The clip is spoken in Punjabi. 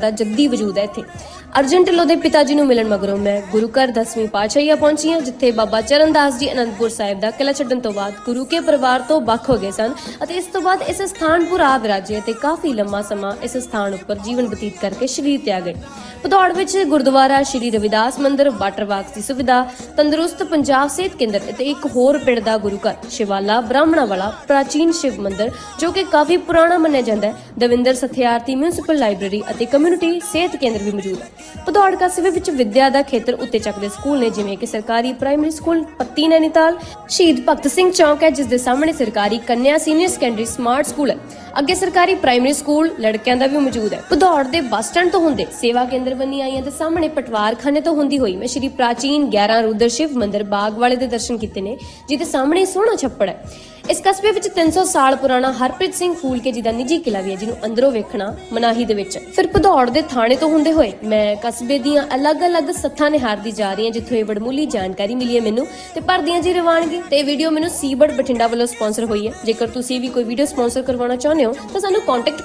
ਦਾ ਜੱਦੀ ਵਜੂਦ ਹੈ ਇੱਥੇ। ਅਰਜਨ ਢਿੱਲੋਂ ਦੇ ਪਿਤਾ ਜੀ ਨੂੰ ਮਿਲਣ ਮਗਰੋਂ ਮੈਂ ਗੁਰੂ ਘਰ 10ਵੀਂ ਪਾਤਸ਼ਾਹੀਆ ਪਹੁੰਚੀ ਹਾਂ, ਜਿੱਥੇ ਬਾਬਾ ਚਰਨਦਾਸ ਜੀ ਅਨੰਦਪੁਰ ਸਾਹਿਬ ਦਾ ਕਿਲਾ ਛੱਡਣ ਤੋਂ ਬਾਅਦ ਗੁਰੂ ਕੇ ਪਰਿਵਾਰ ਤੋਂ ਵੱਖ ਹੋ ਗਏ ਸਨ ਅਤੇ ਇਸ ਤੋਂ ਬਾਅਦ ਇਸ ਸਥਾਨ ਪੁਰਾ ਵਿਰਾਜੇ ਤੇ ਕਾਫੀ ਲੰਮਾ ਸਮਾਂ ਇਸ ਸਥਾਨ ਉੱਪਰ ਜੀਵਨ ਬਤੀਤ ਕਰਕੇ ਸ਼ਰੀਰ ਤਿਆਗ ਗਏ। ਭਦੌੜ ਵਿੱਚ ਗੁਰਦੁਆਰਾ ਸ਼੍ਰੀ ਰਵਿਦਾਸ ਮੰਦਿਰ, ਵਾਟਰ ਬਾਕਸ ਦੀ ਸੁਵਿਧਾ, ਤੰਦਰੁਸਤ ਪੰਜਾਬ ਸਿਹਤ ਕੇਂਦਰ ਅਤੇ ਇੱਕ ਹੋਰ ਪਿੰਡ ਦਾ ਗੁਰੂ ਘਰ, ਸ਼ਿਵਾਲਾ ਬ੍ਰਾਹਮਣਾ ਵਾਲਾ ਪ੍ਰਾਚੀਨ ਸ਼ਿਵ ਮੰਦਿਰ, ਜੋ ਕਿ ਕਾਫੀ ਪੁਰਾਣਾ ਮੰਨਿਆ ਜਾਂਦਾ ਹੈ। ਦਵਿੰਦਰ ਸਥਿਆਰਥੀ ਮਿਊਨਿਸਪਲ ਲਾਇਬ੍ਰੇਰੀ ਅਤੇ ਕਮਿਊਨਿਟੀ ਸਿਹਤ ਕੇਂਦਰ ਵੀ ਮੌਜੂਦ ਹੈ। ਭਦੌੜ ਕਸਬੇ ਵਿੱਚ ਵਿਦਿਆ ਦਾ ਖੇਤਰ ਉੱਤੇ ਚੱਕਦੇ ਸਕੂਲ ਨੇ, ਜਿਵੇਂ ਕਿ ਸਰਕਾਰੀ ਪ੍ਰਾਇਮਰੀ ਸਕੂਲ ਪੱਤੀ ਨੈਨੀਤਾਲ, ਸ਼ਹੀਦ ਭਗਤ ਸਿੰਘ ਚੌਂਕ ਹੈ, ਜਿਸ ਦੇ ਸਾਹਮਣੇ ਸਰਕਾਰੀ ਕੰਨਿਆ ਸੀਨੀਅਰ ਸੈਕੰਡਰੀ ਸਮਾਰਟ ਸਕੂਲ ਹੈ। ਅੱਗੇ ਸਰਕਾਰੀ ਪ੍ਰਾਇਮਰੀ ਸਕੂਲ ਲੜਕਿਆਂ ਦਾ ਵੀ ਮੌਜੂਦ ਹੈ। ਭਦੌੜ ਦੇ ਬੱਸ ਸਟੈਂਡ ਤੋਂ ਹੁੰਦੇ ਸੇਵਾ ਕੇਂਦਰ ਬੰਨੀ ਆਈਆਂ ਦੇ ਸਾਹਮਣੇ ਪਟਵਾਰਖਾਨੇ ਤੋਂ ਹੁੰਦੀ ਹੋਈ ਮੈਂ ਸ਼੍ਰੀ ਪ੍ਰਾਚੀਨ 11 ਰੁਦਰ ਸ਼ਿਵ ਮੰਦਿਰ ਬਾਗ ਵਾਲੇ ਦੇ ਦਰਸ਼ਨ ਕੀਤੇ ਨੇ, ਜਿਹਦੇ ਸਾਹਮਣੇ ਸੋਹਣਾ ਛੱਪੜ ਹੈ। ਇਸ ਕਸਬੇ ਵਿੱਚ 300 ਸਾਲ ਪੁਰਾਣਾ ਹਰਪ੍ਰੀਤ ਸਿੰਘ ਫੂਲਕੇ ਜੀ ਦਾ ਨਿੱਜੀ ਕਿਲਾ ਵੀ ਹੈ, ਜਿਹਨੂੰ ਅੰਦਰੋਂ ਵੇਖਣਾ ਮਨਾਹੀ ਦੇ ਵਿੱਚ ਹੈ। ਫਿਰ ਭਦੌੜ ਦੇ ਥਾਣੇ ਤੋਂ ਹੁੰਦੇ ਹੋਏ ਮੈਂ ਕਸਬੇ ਦੀਆਂ ਅਲੱਗ-ਅਲੱਗ ਸੱਥਾਂ ਨਿਹਾਰਦੀ ਜਾ ਰਹੀ ਹਾਂ, ਜਿੱਥੋਂ ਇਹ ਵਡਮੁੱਲੀ ਜਾਣਕਾਰੀ ਮਿਲੀ ਹੈ ਮੈਨੂੰ ਤੇ ਭਰਦੀਆਂ ਜੀ ਰਵਾਨਗੀ ਤੇ ਇਹ ਵੀਡੀਓ ਮੈਨੂੰ ਸੀਬੜ ਬਠਿੰਡਾ ਵੱਲੋਂ ਸਪਾਂਸਰ ਹੋਈ ਹੈ। ਜੇਕਰ ਤੁਸੀਂ ਵੀ ਕੋਈ ਵੀਡੀਓ ਸਪਾਂਸਰ ਕਰਵਾਉਣਾ ਚਾਹੁੰਦੇ ਹੋ, ਤਾਂ ਸਾਨੂੰ ਕੰਟੈਕਟ